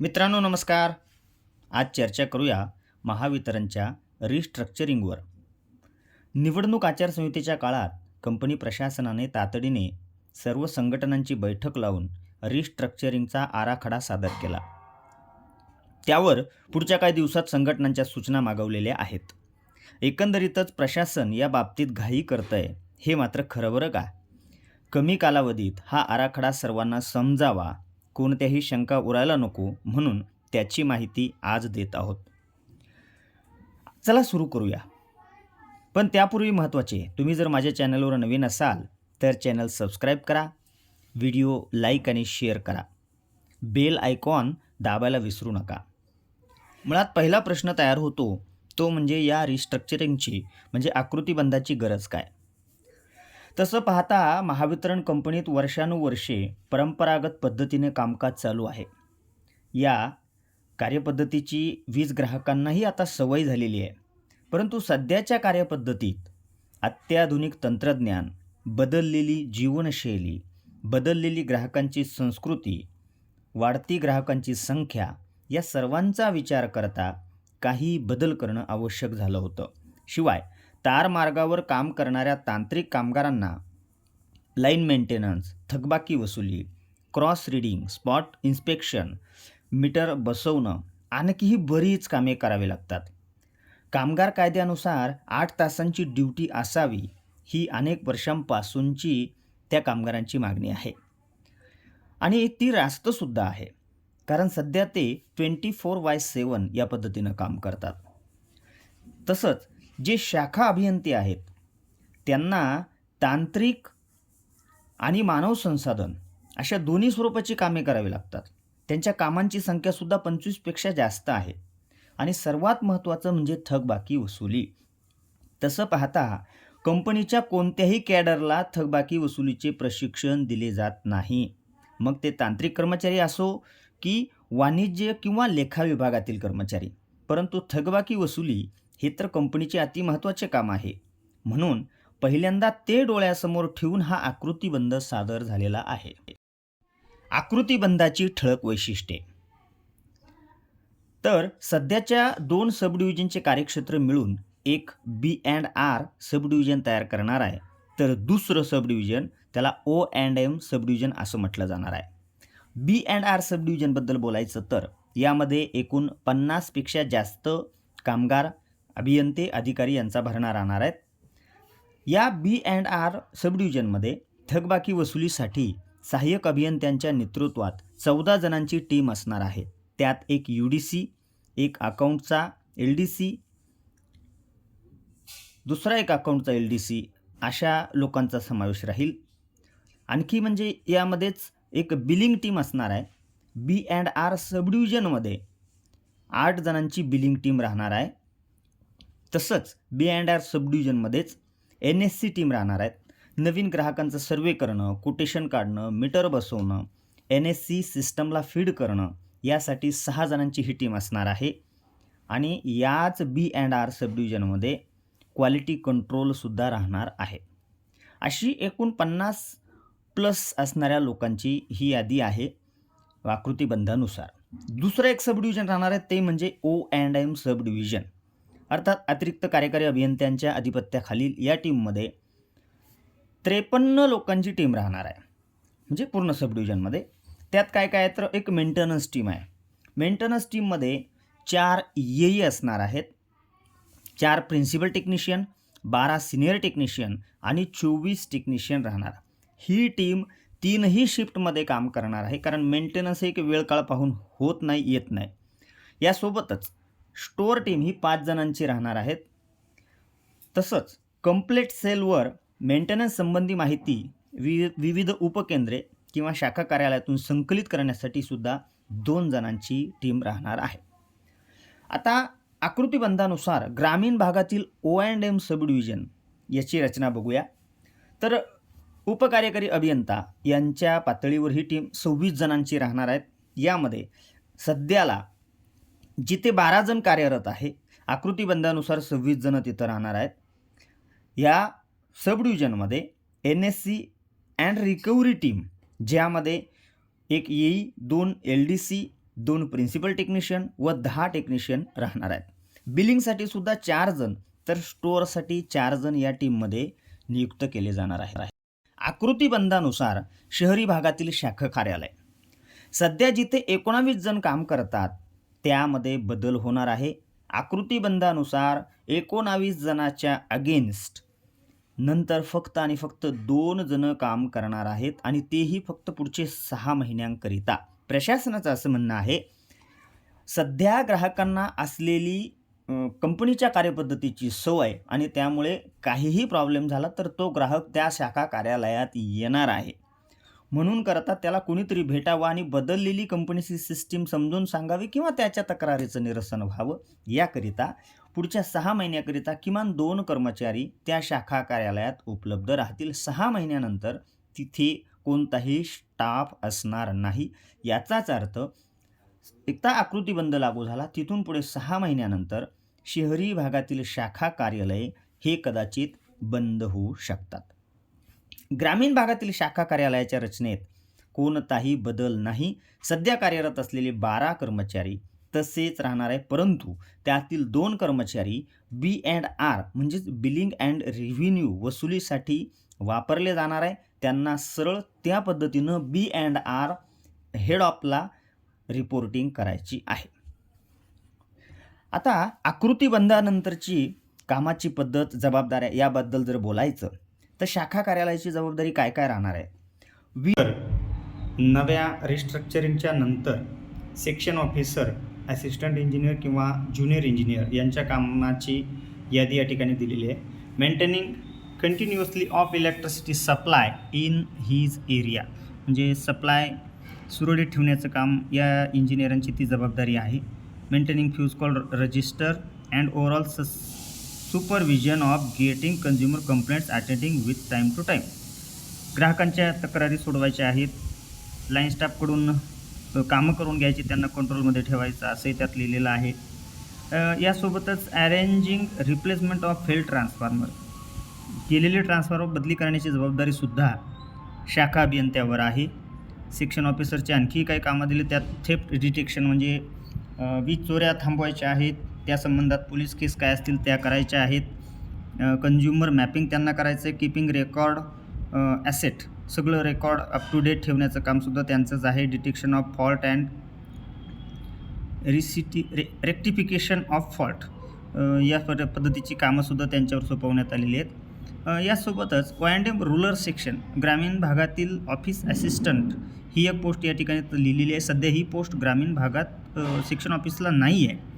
मित्रांनो नमस्कार. आज चर्चा करूया महावितरणच्या रिस्ट्रक्चरिंगवर. निवडणूक आचारसंहितेच्या काळात कंपनी प्रशासनाने तातडीने सर्व संघटनांची बैठक लावून रिस्ट्रक्चरिंगचा आराखडा सादर केला. त्यावर पुढच्या काही दिवसात संघटनांच्या सूचना मागवलेल्या आहेत. एकंदरीतच प्रशासन या बाबतीत घाई करतंय हे मात्र खरं बरं का? कमी कालावधीत हा आराखडा सर्वांना समजावा कोणत्याही शंका उरायला नको म्हणून त्याची माहिती आज देत आहोत. चला सुरू करूया. पण त्यापूर्वी महत्त्वाचे तुम्ही जर माझ्या चॅनलवर नवीन असाल तर चॅनल सबस्क्राईब करा व्हिडिओ लाईक आणि शेअर करा. बेल आयकॉन दाबायला विसरू नका. मुळात पहिला प्रश्न तयार होतो तो म्हणजे या रिस्ट्रक्चरिंगची म्हणजे आकृतीबंधाची गरज काय? तसं पाहता महावितरण कंपनीत वर्षानुवर्षे परंपरागत पद्धतीने कामकाज चालू आहे. या कार्यपद्धतीची वीज ग्राहकांनाही आता सवय झालेली आहे. परंतु सध्याच्या कार्यपद्धतीत अत्याधुनिक तंत्रज्ञान बदललेली जीवनशैली बदललेली ग्राहकांची संस्कृती वाढती ग्राहकांची संख्या या सर्वांचा विचार करता काही बदल करणं आवश्यक झालं होतं. शिवाय तार मार्गावर काम करणाऱ्या तांत्रिक कामगारांना लाईन मेंटेनन्स थकबाकी वसुली cross reading spot inspection meter बसवणं आणखीही बरीच कामे करावी लागतात. कामगार कायद्यानुसार आठ तासांची ड्युटी असावी ही अनेक वर्षांपासूनची त्या कामगारांची मागणी आहे. आणि ती रास्तसुद्धा आहे कारण सध्या ते ट्वेंटी फोर बाय सेवन या पद्धतीनं काम करतात. तसंच जे शाखा अभियंते आहेत त्यांना तांत्रिक आणि मानव संसाधन अशा दोन्ही स्वरूपाची कामे करावी लागतात. त्यांच्या कामांची संख्यासुद्धा पंचवीसपेक्षा जास्त आहे. आणि सर्वात महत्त्वाचं म्हणजे थकबाकी वसुली. तसं पाहता कंपनीच्या कोणत्याही कॅडरला थकबाकी वसुलीचे प्रशिक्षण दिले जात नाही. मग ते तांत्रिक कर्मचारी असो की वाणिज्य किंवा लेखा विभागातील कर्मचारी. परंतु थकबाकी वसुली हे तर कंपनीचे अतिमहत्त्वाचे काम आहे. म्हणून पहिल्यांदा ते डोळ्यासमोर ठेवून हा आकृतीबंध सादर झालेला आहे. आकृतीबंधाची ठळक वैशिष्ट्ये. तर सध्याच्या दोन सब डिव्हिजनचे कार्यक्षेत्र मिळून एक B and R sub division तयार करणार आहे. तर दुसरं सब डिव्हिजन त्याला O and M sub division असं म्हटलं जाणार आहे. बी अँड आर सब डिव्हिजनबद्दल बोलायचं तर यामध्ये एकूण पन्नासपेक्षा जास्त कामगार अभियंते अधिकारी यांचा भरणा राहणार आहेत. या बी अँड आर सब डिव्हिजनमध्ये थकबाकी वसुलीसाठी सहाय्यक अभियंत्यांच्या नेतृत्वात चौदा जणांची टीम असणार आहे. त्यात एक यू डी सी एक अकाउंटचा एल डी सी दुसरा एक अकाउंटचा एल डी सी अशा लोकांचा समावेश राहील. आणखी म्हणजे यामध्येच एक बिलिंग टीम असणार आहे. बी अँड आर सब डिव्हिजनमध्ये आठ जणांची बिलिंग टीम राहणार आहे. तसंच बी अँड आर सबडिव्हिजनमध्येच एन एस सी टीम राहणार आहेत. नवीन ग्राहकांचं सर्वे करणं कोटेशन काढणं मीटर बसवणं एन एस सी सिस्टमला फीड करणं यासाठी सहा जणांची ही टीम असणार आहे. आणि याच बी अँड आर सबडिव्हिजनमध्ये क्वालिटी कंट्रोलसुद्धा राहणार आहे. अशी एकूण पन्नास प्लस असणाऱ्या लोकांची ही यादी आहे आकृतीबंधानुसार दुसरं एक सबडिव्हिजन राहणार आहे ते म्हणजे ओ अँड एम सबडिव्हिजन अर्थात अतिरिक्त कार्यकारी अभियंत्यांच्या अधिपत्याखालील या टीममध्ये त्रेपन्न लोकांची टीम राहणार आहे. म्हणजे पूर्ण सब डिव्हिजनमध्ये. त्यात काय काय तर एक मेंटेनन्स टीम आहे. मेंटेनन्स टीममध्ये चार येई असणार आहेत. चार प्रिन्सिपल टेक्निशियन बारा सिनियर टेक्निशियन आणि चोवीस टेक्निशियन राहणार. ही टीम तीनही शिफ्टमध्ये काम करणार आहे. कारण मेंटेनन्स एक वेळ काळ पाहून होत नाही येत नाही. यासोबतच स्टोअर टीम ही पाच जणांची राहणार आहेत. तसंच कम्प्लेट सेलवर मेंटेनन्स संबंधी माहिती वि विविध उपकेंद्रे किंवा शाखा कार्यालयातून संकलित करण्यासाठी सुद्धा दोन जणांची टीम राहणार आहे. आता आकृतीबंधानुसार ग्रामीण भागातील O and M sub division याची रचना बघूया. तर उपकार्यकारी अभियंता यांच्या पातळीवर ही टीम सव्वीस जणांची राहणार आहेत. यामध्ये सध्याला जिथे बारा जण कार्यरत आहे आकृतीबंधानुसार सव्वीस जणं तिथं राहणार आहेत. या sub डिव्हिजनमध्ये N S C and recovery team ज्यामध्ये एक येई दोन एल डी सी दोन प्रिन्सिपल टेक्निशियन व दहा टेक्निशियन राहणार आहेत. बिलिंगसाठी सुद्धा चार जण तर स्टोअरसाठी चार जण या टीममध्ये नियुक्त केले जाणार आहे. आकृतीबंधानुसार शहरी भागातील शाखा कार्यालय. सध्या जिथे एकोणावीस जण काम करतात त्यामध्ये बदल होणार आहे. आकृतीबंधानुसार एकोणावीस जणाच्या अगेन्स्ट नंतर फक्त आणि फक्त दोन जण काम करणार आहेत आणि तेही फक्त पुढचे सहा महिन्यांकरिता. प्रशासनाचं असं म्हणणं आहे. सध्या ग्राहकांना असलेली कंपनीच्या कार्यपद्धतीची सवय आणि त्यामुळे काहीही प्रॉब्लेम झाला तर तो ग्राहक त्या शाखा कार्यालयात येणार आहे. म्हणून करता त्याला कुणीतरी भेटावं आणि बदललेली कंपनीची सिस्टीम समजून सांगावी किंवा त्याच्या तक्रारीचं निरसन व्हावं याकरिता पुढच्या सहा महिन्याकरिता किमान दोन कर्मचारी त्या शाखा कार्यालयात उपलब्ध राहतील. सहा महिन्यानंतर तिथे कोणताही स्टाफ असणार नाही. याचाच अर्थ एकदा आकृतीबंध लागू झाला तिथून पुढे सहा महिन्यानंतर शहरी भागातील शाखा कार्यालये हे कदाचित बंद होऊ शकतात. ग्रामीण भागातील शाखा कार्यालयाच्या रचनेत कोणताही बदल नाही. सध्या कार्यरत असलेले बारा कर्मचारी तसेच राहणार आहे परंतु त्यातील दोन कर्मचारी बी अँड आर म्हणजेच बिलिंग अँड रिव्हेन्यू वसुलीसाठी वापरले जाणार आहे त्यांना सरळ त्या पद्धतीनं बी अँड आर हेड ऑफला रिपोर्टिंग करायची आहे. आता आकृतीबंधानंतरची कामाची पद्धत जबाबदाऱ्या याबद्दल जर बोलायचं तर शाखा कार्यालयाची जबाबदारी काय काय राहणार आहे? वीर नव्या रिस्ट्रक्चरिंगच्या नंतर सेक्शन ऑफिसर असिस्टंट इंजिनियर किंवा ज्युनियर इंजिनियर यांच्या कामाची यादी या ठिकाणी दिलेली आहे. Maintaining continuously of electricity supply in his area म्हणजे सप्लाय सुरळीत ठेवण्याचं काम या इंजिनियरांची ती जबाबदारी आहे. Maintaining fuse call register and overall supervision of getting consumer complaints attending with time to time ग्राहकांच्या तक्रारी सोडवायच्या आहेत. लाईन स्टाफकडून कामं करून घ्यायची त्यांना कंट्रोलमध्ये ठेवायचं असंही त्यात लिहिलेलं आहे. यासोबतच arranging replacement of fail transformer केलेले ट्रान्सफॉर्मर बदली करण्याची जबाबदारीसुद्धा शाखा अभियंत्यावर आहे. सेक्शन ऑफिसरचे आणखी काही कामं दिली. त्यात थेफ्ट डिटेक्शन म्हणजे वीज चोऱ्या थांबवायच्या आहेत. त्या संबंधात पोलीस केस काय असतील त्या करायच्या आहेत. कन्झ्युमर मॅपिंग त्यांना करायचं आहे. किपिंग रेकॉर्ड ॲसेट सगळं रेकॉर्ड अप टू डेट ठेवण्याचं कामसुद्धा त्यांचंच आहे. डिटेक्शन ऑफ फॉल्ट अँड रिसिटी रे रेक्टिफिकेशन ऑफ फॉल्ट या पद्धतीची कामंसुद्धा त्यांच्यावर सोपवण्यात आलेली आहेत. यासोबतच यासोबतच एम रुरल सेक्शन ग्रामीण भागातील ऑफिस ॲसिस्टंट ही एक पोस्ट या ठिकाणी लिहिलेली आहे. सध्या ही पोस्ट ग्रामीण भागात सेक्शन ऑफिसला नाही आहे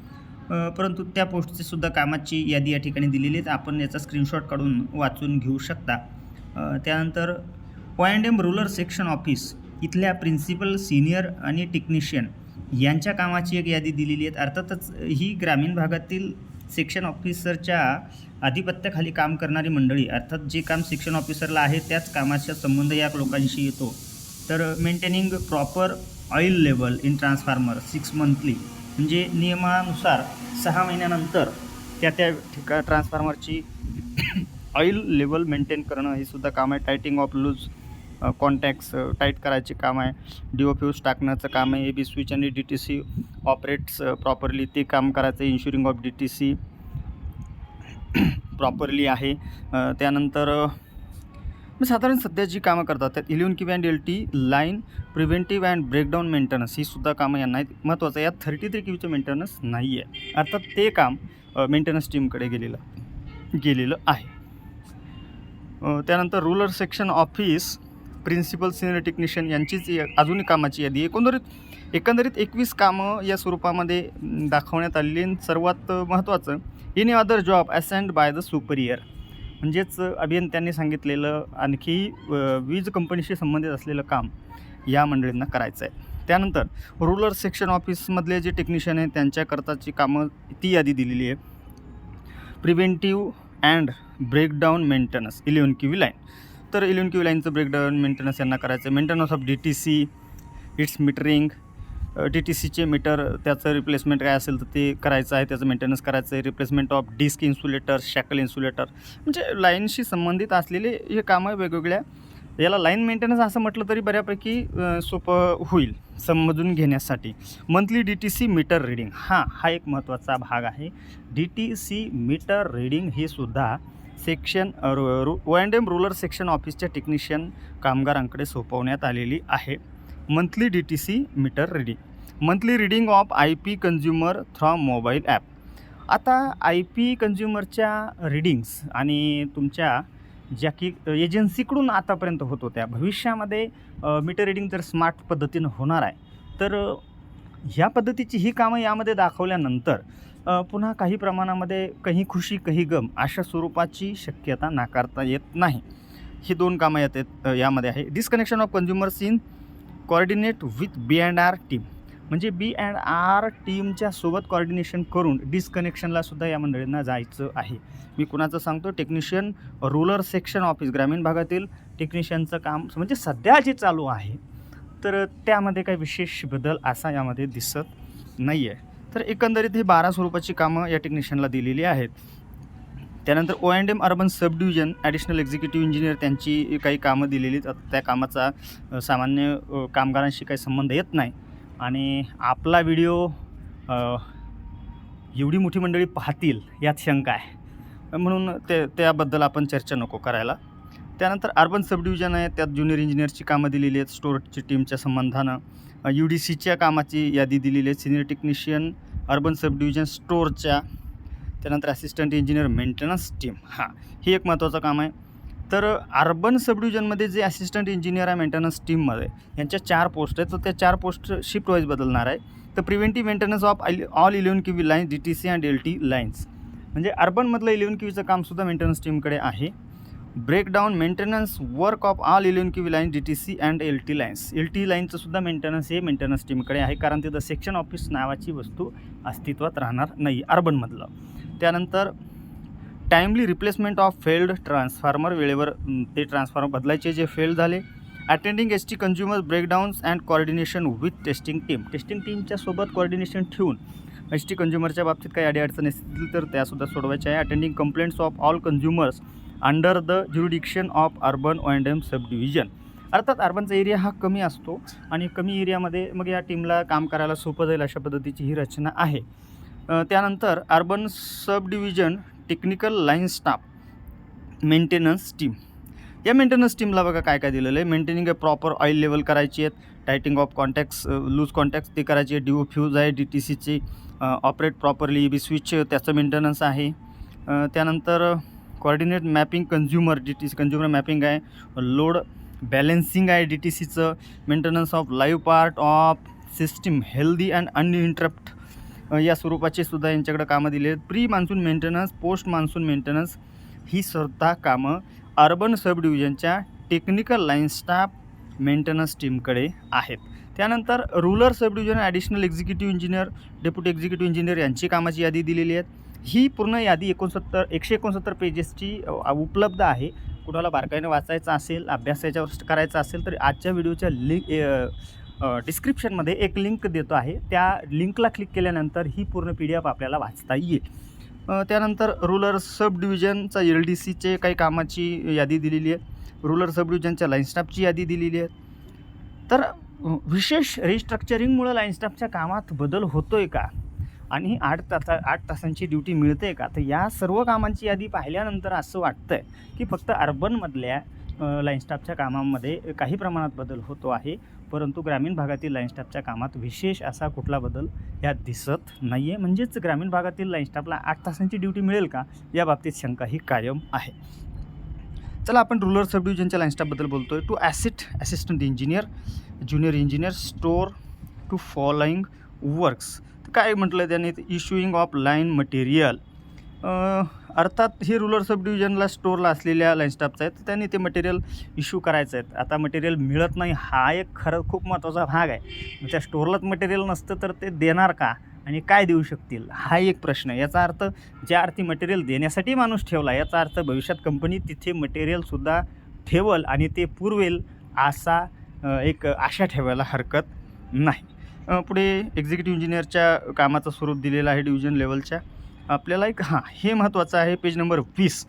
परंतु त्या पोस्टचे सुद्धा कामाची यादी या ठिकाणी दिलेली आहे आपण याचा स्क्रीनशॉट काढून वाचून घेऊ शकता. त्यानंतर त्यानंतर एम रुरल सेक्शन ऑफिस इथल्या प्रिन्सिपल सिनियर आणि टेक्निशियन यांच्या कामाची एक यादी दिलेली आहे अर्थातच ही ग्रामीण भागातील सेक्शन ऑफिसरच्या आधिपत्याखाली काम करणारी मंडळी अर्थात जे काम सेक्शन ऑफिसरला आहे त्याच कामाचा संबंध या लोकांशी येतो. तर maintaining proper oil level in transformer six monthly म्हणजे नियमानुसार सहा महिन्यानंतर त्या त्या ठिका ट्रान्सफॉर्मरची ऑइल लेवल मेंटेन करणं हे सुद्धा काम आहे. Tightening of loose contacts tight करायचे काम आहे. डिओ फ्यूज टाकण्याचं काम आहे. ए बी स्विच आणि D T C operates properly ते काम करायचं ensuring of D T C properly आहे. त्यानंतर मग साधारण सध्या जी कामं करतात त्यात इलेवन किंवा and L T line preventive and breakdown maintenance ही सुद्धा कामं यांना आहेत. महत्त्वाचं यात थर्टी थ्री क्यूचं मेंटेनन्स नाही आहे अर्थात ते काम मेंटेनन्स टीमकडे गेलेलं गेलेलं आहे. त्यानंतर rural section office principal senior technician यांचीच अजूनही कामाची यादी एकंदरीत एकंदरीत एकवीस कामं या स्वरूपामध्ये दाखवण्यात आलेली आणि सर्वात महत्त्वाचं any other job assigned by the superior म्हणजेच अभियंत्यांनी सांगितलेलं आणखी वीज कंपनीशी संबंधित असलेलं काम या मंडळींना करायचं आहे त्यानंतर रुरल सेक्शन ऑफिसमधले जे टेक्निशियन आहेत त्यांच्याकरताची कामं ती यादी दिलेली आहे. Preventive and breakdown maintenance eleven Q line तर इलेवन क्यू लाईनचं ब्रेकडाऊन मेंटेनन्स यांना करायचं आहे maintenance of D T C its metering D T सीचे मीटर त्याचं रिप्लेसमेंट काय असेल तर ते करायचं आहे. त्याचं मेंटेनन्स करायचं आहे. Replacement of disc insulator shackle insulator म्हणजे लाईनशी संबंधित असलेले हे कामं वेगवेगळ्या. याला लाईन मेंटेनन्स असं म्हटलं तरी बऱ्यापैकी सोपं होईल समजून घेण्यासाठी. Monthly D T C meter reading हां हा एक महत्त्वाचा भाग आहे. D T C meter reading हे सुद्धा section O and M rural section ऑफिसच्या टेक्निशियन कामगारांकडे सोपवण्यात आलेली आहे. Monthly D T C meter reading monthly reading of I P consumer from mobile app आता आय पी कन्झ्युमरच्या रिडिंग्स आणि तुमच्या ज्या की एजन्सीकडून आतापर्यंत होत होत्या भविष्यामध्ये मीटर रिडिंग जर स्मार्ट पद्धतीनं होणार आहे तर ह्या पद्धतीची ही कामं यामध्ये दाखवल्यानंतर पुन्हा काही प्रमाणामध्ये काही खुशी काही गम अशा स्वरूपाची शक्यता नाकारता येत नाही. ही दोन कामं येत यामध्ये आहे. Disconnection of consumer in coordinate with B and R team म्हणजे बी अँड आर टीमच्या सोबत कॉर्डिनेशन करून डिस्कनेक्शनला सुद्धा या मंडळींना जायचं आहे. मी कुणाचं सांगतो? टेक्निशियन रुरल सेक्शन ऑफिस ग्रामीण भागातील टेक्निशियनचं काम म्हणजे सध्या जे चालू आहे तर त्यामध्ये काही विशेष बदल असा यामध्ये दिसत नाही आहे तर एकंदरीत ही बारा स्वरूपाची कामं या टेक्निशियनला दिलेली आहेत. त्यानंतर O and M urban sub division additional executive engineer त्यांची काही कामं दिलेली आहेत. त्या कामाचा सामान्य कामगारांशी काही संबंध येत नाही. आणि आपला व्हिडिओ एवढी मोठी मंडळी पाहतील यात शंका आहे. म्हणून ते त्याबद्दल आपण चर्चा नको करायला. त्यानंतर अर्बन सब डिव्हिजन आहे. त्यात ज्युनियर इंजिनियरची कामं दिलेली आहेत. स्टोअरची टीमच्या संबंधानं यू डी सीच्या कामाची यादी दिलेली आहे. Senior technician urban sub division स्टोअरच्या त्यानंतर असिस्टंट इंजिनियर मेंटेनन्स टीम हां हे एक महत्त्वाचं काम आहे. तर अर्बन सब डिव्हिजनमध्ये जे असिस्टंट इंजिनियर आहे मेंटेनन्स टीममध्ये यांच्या चार पोस्ट आहेत. तर त्या चार पोस्ट शिफ्ट वाईज बदलणार आहे. तर preventive maintenance of all eleven K V lines D T C and L T lines म्हणजे अर्बनमधलं इलेवन की व्हीचं कामसुद्धा मेंटेनन्स टीमकडे आहे. Breakdown maintenance work of all eleven K V lines D T C and L T lines L T लाईनचं सुद्धा maintenance हे maintenance टीमकडे आहे. कारण तिथं सेक्शन ऑफिस नावाची वस्तू अस्तित्वात राहणार नाही अर्बनमधलं त्यानंतर timely replacement of failed transformer वेळेवर ते ट्रान्सफॉर्मर बदलायचे जे फेल झाले. Attending S T consumer breakdowns and coordination with testing team testing टीमच्या सोबत कॉर्डिनेशन ठेवून एस टी कन्झ्युमरच्या बाबतीत काही अडीअडचणी असतील तर त्यासुद्धा सोडवायच्या आहे. Attending complaints of all consumers under the jurisdiction of urban and M sub division अर्थात अर्बनचा एरिया हा कमी असतो आणि कमी एरियामध्ये मग या टीमला काम करायला सोपं जाईल अशा पद्धतीची ही रचना आहे. त्यानंतर urban sub division technical line staff maintenance team. या मेंटेनन्स टीमला बघा काय काय दिलेलं आहे. Maintaining a proper oil level करायची आहेत. Tightening of contacts loose contacts ते करायचे आहे डी फ्यूज आहे डी टी सीची ऑपरेट प्रॉपरली बी स्विच त्याचं मेंटेनन्स आहे. त्यानंतर coordinate mapping consumer D T C consumer mapping आहे. लोड बॅलेन्सिंग आहे डी टी सीचं. Maintenance of live part of system healthy and uninterrupt या स्वरूपाचे सुद्धा यांच्याकडे कामं दिले आहेत. Pre monsoon maintenance post monsoon maintenance ही स्वतः कामं अर्बन सब डिव्हिजनच्या टेक्निकल लाईन स्टाफ मेंटेनन्स टीमकडे आहेत. त्यानंतर rural sub division additional executive engineer deputy executive engineer यांची कामाची यादी दिलेली आहेत. ही पूर्ण यादी एकोणसत्तर एकशे एकोणसत्तर पेजेसची उपलब्ध आहे. कुणाला बारकाईने वाचायचं असेल अभ्यास याच्यावर करायचा असेल तर आजच्या व्हिडिओच्या लिंक डिस्क्रिप्शनमध्ये एक लिंक देतो आहे. त्या लिंकला क्लिक केल्यानंतर ही पूर्ण पी डी एफ आपल्याला वाचता येईल. त्यानंतर रुलर सब डिव्हिजनचा एल डी सीचे काही कामाची यादी दिलेली आहे. रुलर सब डिव्हिजनच्या लाईन स्टाफची यादी दिलेली आहे. तर विशेष रिस्ट्रक्चरिंगमुळं लाईन स्टाफच्या कामात बदल होतो आहे का? आणि आठ तासा आठ तासांची ड्युटी मिळते का? तर या सर्व कामांची यादी पाहिल्यानंतर असं वाटतं आहे की फक्त अर्बनमधल्या लाईनस्टाफच्या लाईन स्टाफच्या कामामध्ये काही प्रमाणात बदल होतो आहे. परंतु ग्रामीण भागातील लाईन स्टाफच्या कामात विशेष असा कुठला बदल यात दिसत नाही आहे म्हणजेच ग्रामीण भागातील लाईन स्टाफला आठ तासांची ड्युटी मिळेल का? या बाबतीत शंका ही कायम आहे. चला आपण रुरल सब डिव्हिजनच्या लाईन स्टाफबद्दल बोलतो आहे to assist assistant engineer junior engineer store to following works तर काय म्हटलं त्याने? इश्युईंग ऑफ लाईन मटेरियल अर्थात हे रुरल सब डिव्हिजनला स्टोअरला असलेल्या लाईनस्टाफचं आहे. तर त्यांनी ते मटेरियल इश्यू करायचं आहे. आता मटेरियल मिळत नाही हा एक खरं खूप महत्त्वाचा भाग आहे. त्या स्टोअरलाच मटेरियल नसतं तर ते देणार का? आणि काय देऊ शकतील? हा एक प्रश्न आहे. याचा अर्थ ज्या अर्थी मटेरियल देण्यासाठी माणूस ठेवला याचा अर्थ भविष्यात कंपनी तिथे मटेरियलसुद्धा ठेवल आणि ते पुरवेल असा एक आशा ठेवायला हरकत नाही. पुढे एक्झिक्युटिव्ह इंजिनियरच्या कामाचं स्वरूप दिलेलं आहे डिव्हिजन लेवलच्या आपल्याला एक हां हे महत्त्वाचं आहे. पेज नंबर वीस.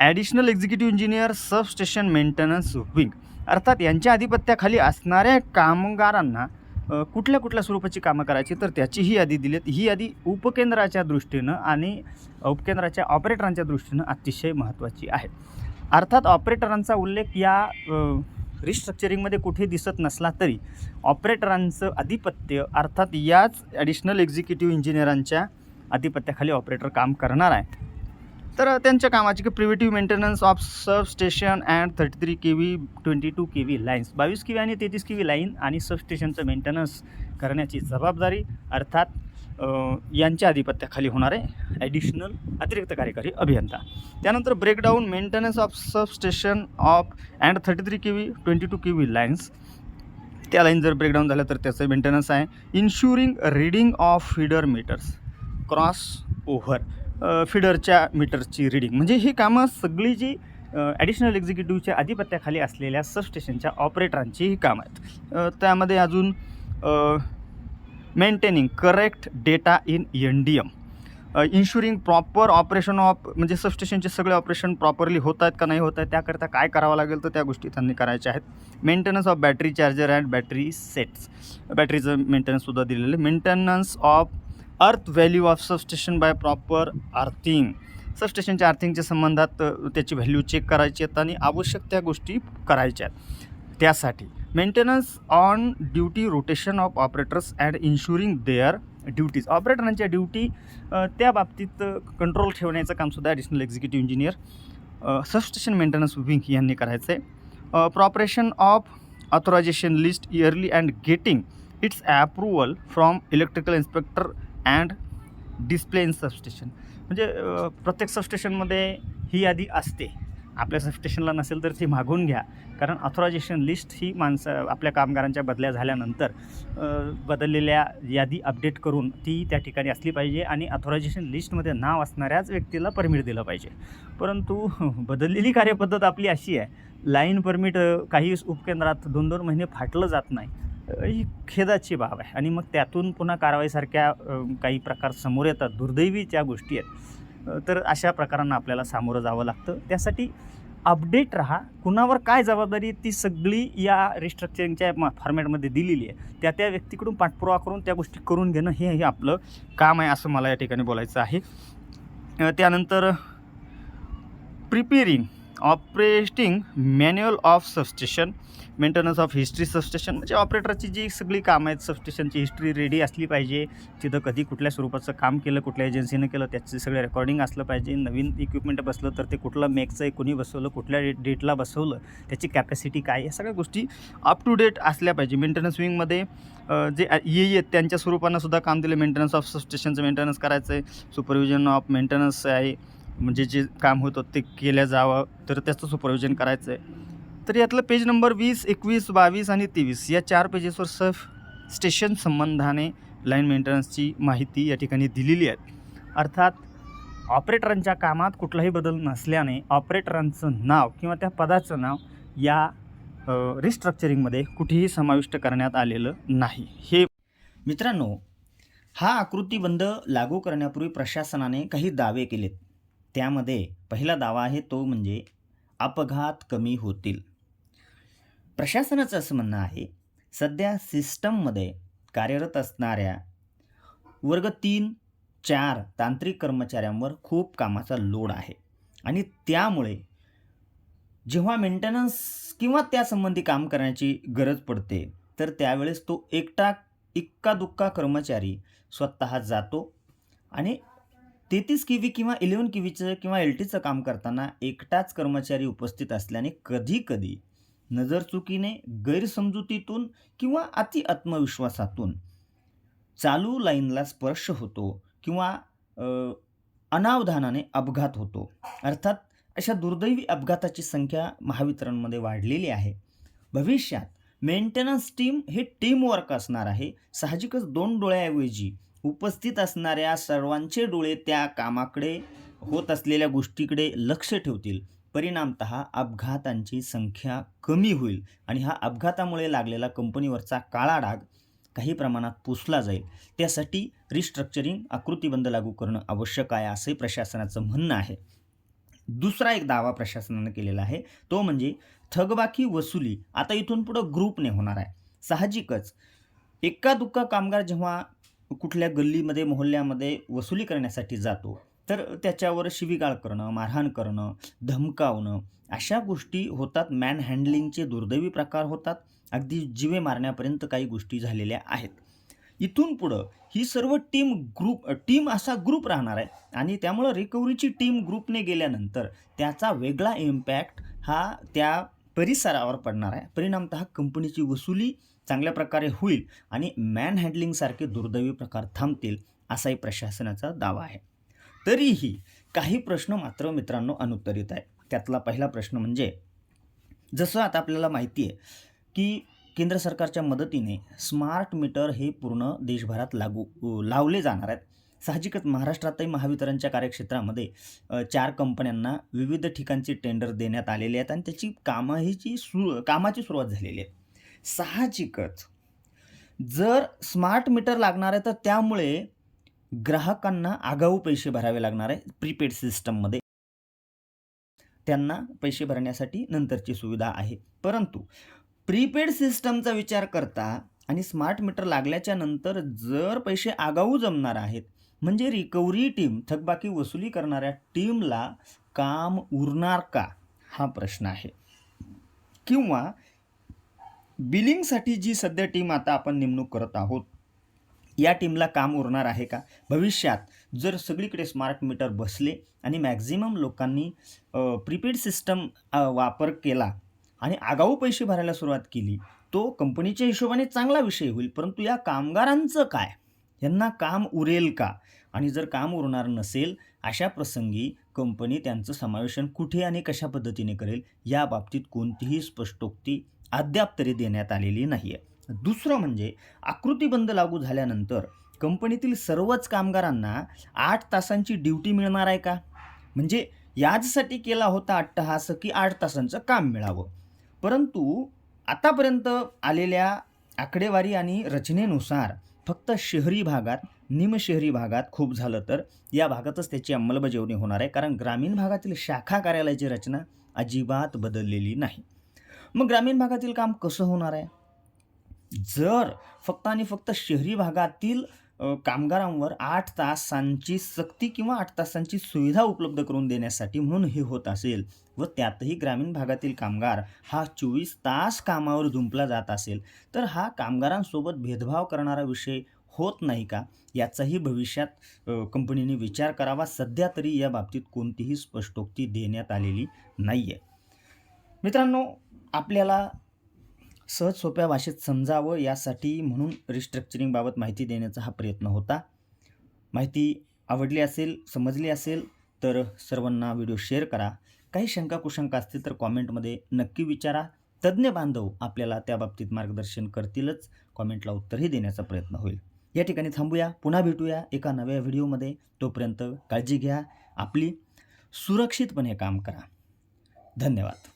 Additional executive engineer sub station maintenance wing अर्थात यांच्या अधिपत्याखाली असणाऱ्या कामगारांना कुठल्या कुठल्या स्वरूपाची कामं करायची तर त्याची ही यादी दिली ही यादी उपकेंद्राच्या दृष्टीनं आणि उपकेंद्राच्या ऑपरेटरांच्या दृष्टीनं अतिशय महत्त्वाची आहे. अर्थात ऑपरेटरांचा उल्लेख या रिस्ट्रक्चरिंगमध्ये कुठे दिसत नसला तरी ऑपरेटरांचं आधिपत्य अर्थात याच ॲडिशनल एक्झिक्युटिव्ह इंजिनियरांच्या अधिपत्याखाली ऑपरेटर काम करणार आहे. तर त्यांच्या कामाची की preventive maintenance of sub station and thirty three K V twenty two K V lines बावीस के व्ही आणि तेहतीस के व्ही लाईन आणि सबस्टेशनचं मेंटेनन्स करण्याची जबाबदारी अर्थात यांच्या अधिपत्याखाली होणारे ॲडिशनल अतिरिक्त कार्यकारी अभियंता. त्यानंतर breakdown maintenance of substation of and thirty three K V twenty two K V lines त्या लाईन जर ब्रेकडाऊन झालं तर त्याचं मेंटेनन्स आहे. Ensuring reading of feeder meters cross over फिडरच्या मीटरची रिडिंग. म्हणजे ही कामं सगळी जी ॲडिशनल एक्झिक्युटिव्हच्या अधिपत्याखाली असलेल्या सबस्टेशनच्या ऑपरेटरांची ही कामं आहेत. त्यामध्ये अजून maintaining correct data in N D M ensuring proper operation of म्हणजे सबस्टेशनचे सगळे ऑपरेशन प्रॉपरली होत आहेत का नाही होत आहेत त्याकरता काय करावं लागेल तर त्या गोष्टी त्यांनी करायच्या आहेत. Maintenance of battery charger and battery sets बॅटरीचं मेंटेनन्ससुद्धा दिलेलं आहे. Maintenance of earth value of substation by proper earthing. सबस्टेशनच्या अर्थिंगच्या संबंधात त्याची व्हॅल्यू चेक करायची आहेत आणि आवश्यक त्या गोष्टी करायच्या आहेत. त्यासाठी maintenance on duty rotation of operators and ensuring their duties ऑपरेटरांच्या duty त्या बाबतीत कंट्रोल ठेवण्याचं कामसुद्धा additional executive engineer substation maintenance wing यांनी करायचं आहे preparation of authorization list yearly and getting its approval from electrical inspector and display in substation. म्हणजे प्रत्येक सबस्टेशनमध्ये ही यादी असते. आपल्या सबस्टेशनला नसेल तर ती मागून घ्या. कारण ऑथोरायझेशन लिस्ट ही माणसं आपल्या कामगारांच्या बदल्या झाल्यानंतर बदललेल्या यादी अपडेट करून ती त्या ठिकाणी असली पाहिजे आणि ऑथोरायझेशन लिस्टमध्ये नाव असणाऱ्याच व्यक्तीला परमिट दिलं पाहिजे. परंतु बदललेली कार्यपद्धत आपली अशी आहे. लाईन परमिट काही उपकेंद्रात दोन दोन महिने फाटलं जात नाही. ही खेदाची बाब आहे. आणि मग त्यातून पुन्हा कारवाईसारख्या काही प्रकार समोर येतात. दुर्दैवी त्या गोष्टी आहेत. तर अशा प्रकारांना आपल्याला सामोरं जावं लागतं. त्यासाठी अपडेट राहा. कुणावर काय जबाबदारी ती सगळी या रिस्ट्रक्चरिंगच्या म फॉर्मॅटमध्ये दिलेली आहे. त्या त्या व्यक्तीकडून पाठपुरावा करून त्या गोष्टी करून घेणं हे हे आपलं काम आहे असं मला या ठिकाणी बोलायचं आहे. त्यानंतर preparing operating manual of substation maintenance of history substation म्हणजे ऑपरेटरची जी सगळी कामं आहेत सबस्टेशनची हिस्ट्री रेडी असली पाहिजे. तिथं कधी कुठल्या स्वरूपाचं काम केलं कुठल्या एजन्सीनं केलं त्याचं सगळं रेकॉर्डिंग असलं पाहिजे. नवीन इक्विपमेंट बसलं तर ते कुठलं मेकचं आहे कुणी बसवलं कुठल्या डेटला बसवलं त्याची कॅपॅसिटी काय या सगळ्या गोष्टी अप टू डेट असल्या पाहिजे. मेंटेनन्स विंगमध्ये जे ये आहेत त्यांच्या स्वरूपानं सुद्धा काम दिलं. मेंटेनन्स ऑफ सबस्टेशनचं मेंटेनन्स करायचं आहे सुपरविजन ऑफ मेंटेनन्स आहे. म्हणजे जे काम होतं ते केलं जावं तर त्याचं सुपरविजन करायचं आहे तर यातलं पेज नंबर वीस एकवीस बावीस आणि तेवीस या चार पेजेसवर सफ स्टेशन संबंधाने लाईन मेंटेनन्सची माहिती या ठिकाणी दिलेली आहे. अर्थात ऑपरेटरांच्या कामात कुठलाही बदल नसल्याने ऑपरेटरांचं नाव किंवा त्या पदाचं नाव या रिस्ट्रक्चरिंगमध्ये कुठेही समाविष्ट करण्यात आलेलं नाही. हे मित्रांनो हा आकृतीबंध लागू करण्यापूर्वी प्रशासनाने काही दावे केलेत. त्यामध्ये पहिला दावा आहे तो म्हणजे अपघात कमी होतील. प्रशासनाचं असं म्हणणं आहे सध्या सिस्टममध्ये कार्यरत असणाऱ्या वर्ग तीन चार तांत्रिक कर्मचाऱ्यांवर खूप कामाचा लोड आहे. आणि त्यामुळे जेव्हा मेंटेनन्स किंवा त्यासंबंधी काम करण्याची गरज पडते तर त्यावेळेस तो एकटा इक्का दुक्का कर्मचारी स्वतः जातो आणि तेहतीस किवी किंवा इलेवन किवीचं किंवा एल टीचं काम करताना एकटाच कर्मचारी उपस्थित असल्याने कधीकधी नजरचुकीने गैरसमजुतीतून किंवा अति आत्मविश्वासातून चालू लाईनला स्पर्श होतो किंवा अनावधानाने अपघात होतो. अर्थात अशा दुर्दैवी अपघाताची संख्या महावितरणमध्ये वाढलेली आहे. भविष्यात मेंटेनन्स टीम हे टीमवर्क असणार आहे. साहजिकच दोन डोळ्याऐवजी उपस्थित असणाऱ्या सर्वांचे डोळे त्या कामाकडे होत असलेल्या गोष्टीकडे लक्ष ठेवतील. परिणामत अपघातांची संख्या कमी होईल आणि हा अपघातामुळे लागलेला कंपनीवरचा काळा डाग काही प्रमाणात पुसला जाईल. त्यासाठी रिस्ट्रक्चरिंग आकृतीबंध लागू करणं आवश्यक आहे असंही प्रशासनाचं म्हणणं आहे. दुसरा एक दावा प्रशासनानं केलेला आहे तो म्हणजे थकबाकी वसुली आता इथून पुढं ग्रुपने होणार आहे. साहजिकच एका दुक्का कामगार जेव्हा कुठल्या गल्लीमध्ये मोहल्ल्यामध्ये वसुली करण्यासाठी जातो. तर त्याच्यावर शिवीगाळ करणं मारहाण करणं धमकावणं अशा गोष्टी होतात. मॅन हँडलिंगचे दुर्दैवी प्रकार होतात. अगदी जिवे मारण्यापर्यंत काही गोष्टी झालेल्या आहेत. इथून पुढं ही सर्व टीम ग्रुप टीम असा ग्रुप राहणार आहे. आणि त्यामुळं रिकव्हरीची टीम ग्रुपने गेल्यानंतर त्याचा वेगळा इम्पॅक्ट हा त्या परिसरावर पडणार आहे. परिणामत कंपनीची वसुली चांगल्या प्रकारे होईल आणि मॅन हँडलिंगसारखे दुर्दैवी प्रकार थांबतील असाही प्रशासनाचा दावा आहे. तरीही काही प्रश्न मात्र मित्रांनो अनुत्तरित आहे त्यातला पहिला प्रश्न म्हणजे जसं आता आपल्याला माहिती आहे की केंद्र सरकारच्या मदतीने स्मार्ट मीटर हे पूर्ण देशभरात लागू लावले जाणार आहेत. साहजिकच महाराष्ट्रातही महावितरणच्या कार्यक्षेत्रामध्ये चार कंपन्यांना विविध ठिकाणचे टेंडर देण्यात आलेले आहेत आणि त्याची कामाहीची सुरू कामाची सुरुवात झालेली आहे. साहजिकच. जर स्मार्ट मीटर लागणार आहे तर त्यामुळे ग्राहकांना आगाऊ पैसे भरावे लागणार आहे प्रीपेड सिस्टममध्ये त्यांना पैसे भरण्यासाठी नंतरची सुविधा आहे. परंतु प्रीपेड सिस्टमचा विचार करता आणि स्मार्ट मीटर लागल्याच्या नंतर जर पैसे आगाऊ जमणार आहेत म्हणजे रिकव्हरी टीम थकबाकी वसुली करणाऱ्या टीमला काम उरणार का? हा प्रश्न आहे. किंवा बिलिंगसाठी जी सध्या टीम आता आपण नेमणूक करत आहोत या टीमला काम उरणार आहे का? भविष्यात जर सगळीकडे स्मार्ट मीटर बसले आणि मॅक्झिमम लोकांनी प्रीपेड सिस्टम वापर केला आणि आगाऊ पैसे भरायला सुरुवात केली तो कंपनीच्या हिशोबाने चांगला विषय होईल परंतु या कामगारांचं काय? यांना काम उरेल का? आणि जर काम उरणार नसेल अशा प्रसंगी कंपनी त्यांचं समावेशन कुठे आणि कशा पद्धतीने करेल या बाबतीत कोणतीही स्पष्टोक्ती अद्याप तरी देण्यात आलेली नाही आहे दुसरं म्हणजे आकृतीबंद लागू झाल्यानंतर कंपनीतील सर्वच कामगारांना आठ तासांची ड्युटी मिळणार आहे का? म्हणजे याचसाठी केला होता अट्टहास की आठ तासांचं काम मिळावं. परंतु आतापर्यंत आलेल्या आकडेवारी आणि रचनेनुसार फक्त शहरी भागात निमशहरी भागात खूप झालं तर या भागातच त्याची अंमलबजावणी होणार आहे कारण ग्रामीण भागातील शाखा कार्यालयाची रचना अजिबात बदललेली नाही. मग ग्रामीण भागातील काम कसं होणार आहे? जर फक्त आणि फक्त शहरी भागातील कामगारांवर आठ तासांची सक्ती किंवा आठ तासांची सुविधा उपलब्ध करून देण्यासाठी म्हणून हे होत असेल व त्यातही ग्रामीण भागातील कामगार हा चोवीस तास कामावर जुंपला जात असेल तर हा कामगारांसोबत भेदभाव करणारा विषय होत नाही का? याचाही भविष्यात कंपनीने विचार करावा. सध्या तरी या बाबतीत कोणतीही स्पष्टोक्ती देण्यात आलेली नाही आहे मित्रांनो आपल्याला सहज सोप्या भाषेत समजावं यासाठी म्हणून रिस्ट्रक्चरिंगबाबत माहिती देण्याचा हा प्रयत्न होता. माहिती आवडली असेल समजली असेल तर सर्वांना व्हिडिओ शेअर करा. काही शंका कुशंका असतील तर कॉमेंटमध्ये नक्की विचारा. तज्ज्ञ बांधव आपल्याला त्या बाबतीत मार्गदर्शन करतीलच. कॉमेंटला उत्तरही देण्याचा प्रयत्न होईल. या ठिकाणी थांबूया. पुन्हा भेटूया एका नव्या व्हिडिओमध्ये. तोपर्यंत काळजी घ्या. आपली सुरक्षितपणे काम करा. धन्यवाद.